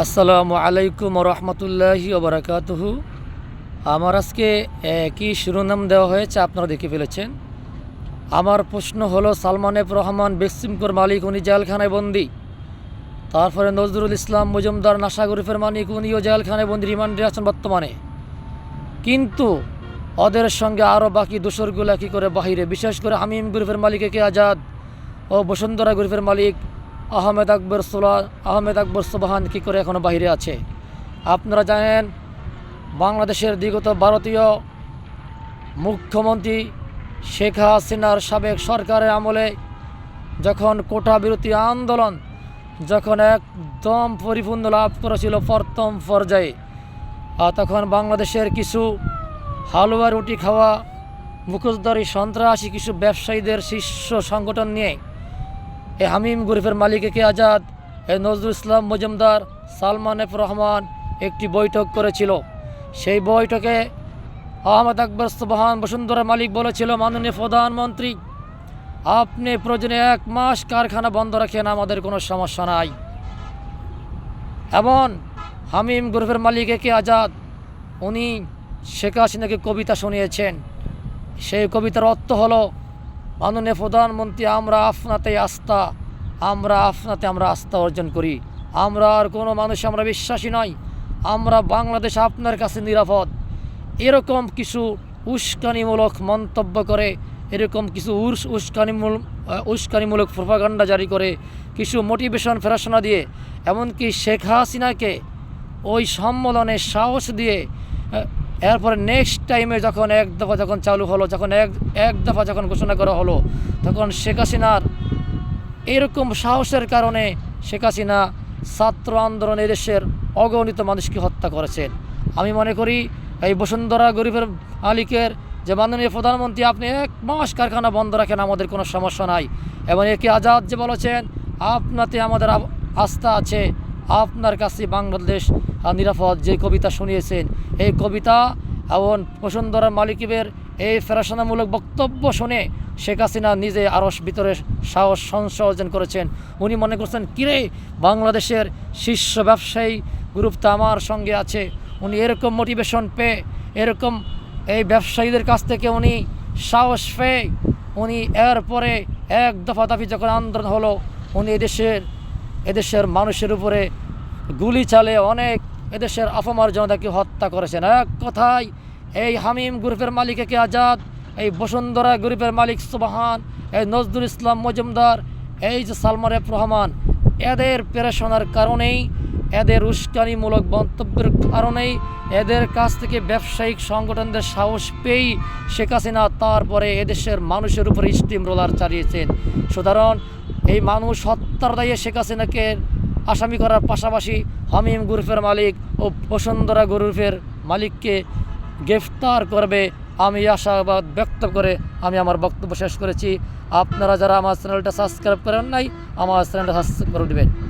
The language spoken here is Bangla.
আসসালামু আলাইকুম রহমতুল্লাহি ওবরাকাতুহু আমার আজকে কি শিরোনাম দেওয়া হয়েছে আপনারা দেখে ফেলেছেন? আমার প্রশ্ন হলো, সালমান এফ রহমান বেসিমকর মালিক, উনি জেলখানায় বন্দি। তারপরে নজরুল ইসলাম, মজুমদার, নাসা গরিফের মালিক, উনিও জেলখানায় বন্দি, রিমান্ডে আছেন বর্তমানে। কিন্তু ওদের সঙ্গে আরও বাকি দোসরগুলা কী করে বাহিরে? বিশেষ করে হামিম গরিফের মালিক কে আজাদ ও বসুন্ধরা গরিফের মালিক আহমেদ আকবর সোলা, আহমেদ আকবর সোবাহান কী করে এখনও বাইরে আছে? আপনারা জানেন, বাংলাদেশের বিগত ভারতীয় মুখ্যমন্ত্রী শেখ হাসিনার সাবেক সরকারের আমলে যখন কোটা বিরোধী আন্দোলন যখন একদম পরিপূর্ণ লাভ করেছিল প্রথম পর্যায়ে, আর তখন বাংলাদেশের কিছু হালুয়া রুটি খাওয়া, মুখোশধারী সন্ত্রাসী, কিছু ব্যবসায়ীদের শীর্ষ সংগঠন নিয়ে এ হামিম গরিফের মালিক কে আজাদ। এ নজরুল ইসলাম মজুমদার সালমান এফ রহমান একটি বৈঠক করেছিল। সেই বৈঠকে আহমদ আকবর সুবাহান বসুন্ধরা মালিক বলেছিল, মাননীয় প্রধানমন্ত্রী, আপনি প্রয়োজনে এক মাস কারখানা বন্ধ রাখেন, আমাদের কোনো সমস্যা নাই। এমন হামিম গরিফের মালিক একে আজাদ, উনি শেখ হাসিনাকে কবিতা শুনিয়েছেন। সেই কবিতার অর্থ হলো মাননীয় প্রধানমন্ত্রী, আমরা আপনাতে আস্থা। আমরা আপনাতে আমরা আস্থা অর্জন করি। আমরা আর কোনো মানুষ আমরা বিশ্বাসী নই। আমরা বাংলাদেশ আপনার কাছে নিরাপদ। এরকম কিছু উস্কানিমূলক মন্তব্য করে, এরকম কিছু উস উস্কানিমূল উস্কানিমূলক প্রভাকাণ্ডা জারি করে, কিছু মোটিভেশন ফেরাসনা দিয়ে, এমনকি শেখ হাসিনাকে ওই সম্মেলনে সাহস দিয়ে এরপরে নেক্সট টাইমে যখন এক দফা যখন চালু হলো, যখন এক এক দফা যখন ঘোষণা করা হলো, তখন শেখ হাসিনার এরকম সাহসের কারণে শেখ হাসিনা ছাত্র আন্দোলন দেশের অগণিত মানুষকে হত্যা করেছেন। আমি মনে করি এই বসুন্ধরা গরিবের মালিকের যে মাননীয় প্রধানমন্ত্রী, আপনি এক মাস কারখানা বন্ধ রাখেন, আমাদের কোনো সমস্যা নাই। এবং একে আজাদ যে বলেছেন, আপনাতে আমাদের আস্থা আছে। আপনার কাছে বাংলাদেশ নিরাপদ যে কবিতা শুনিয়েছেন। এই কবিতা এবং বসুন্ধরা মালিকের এই ফেরাসনামূলক বক্তব্য শুনে শেখ হাসিনা নিজে আরস ভিতরে সাহস সংযোজন করেছেন। উনি মনে করছেন কিরে বাংলাদেশের শীর্ষ ব্যবসায়ী গ্রুপটা আমার সঙ্গে আছে। উনি এরকম মোটিভেশন পেয়ে, এরকম এই ব্যবসায়ীদের কাছ থেকে উনি সাহস পেয়ে, উনি এরপরে এক দফা দাফি যখন আন্দোলন হলো, উনি এদেশের এদেশের মানুষের উপরে গুলি চালে অনেক এদেশের আফমার জনতাকে হত্যা করেছেন। এক কথায়, এই হামিম গ্রুপের মালিককে আজাদ? এই বসুন্ধরা গ্রুপের মালিক সুবাহান? এই নজরুল ইসলাম মজুমদার? এই যে সালমান এফ রহমান? এদের প্রেরণার কারণেই, এদের উস্কানিমূলক মন্তব্যের কারণেই, এদের কাছ থেকে ব্যবসায়িক সংগঠনদের সাহস পেয়েই শেখ হাসিনা তারপরে এদেশের মানুষের উপরে স্টিম রোলার চালিয়েছেন। সুতরাং, এই মানুষ হত্যার দায়ে শেখ হাসিনাকে আসামি করার পাশাপাশি হামিম গ্রুপের মালিক ও বসুন্ধরা গ্রুপের মালিককে গ্রেফতার করবে। আমি আশাবাদ ব্যক্ত করে আমি আমার বক্তব্য শেষ করেছি। আপনারা যারা আমার চ্যানেলটা সাবস্ক্রাইব করেন নাই, আমার চ্যানেলটা সাবস্ক্রাইব করে দেবেন।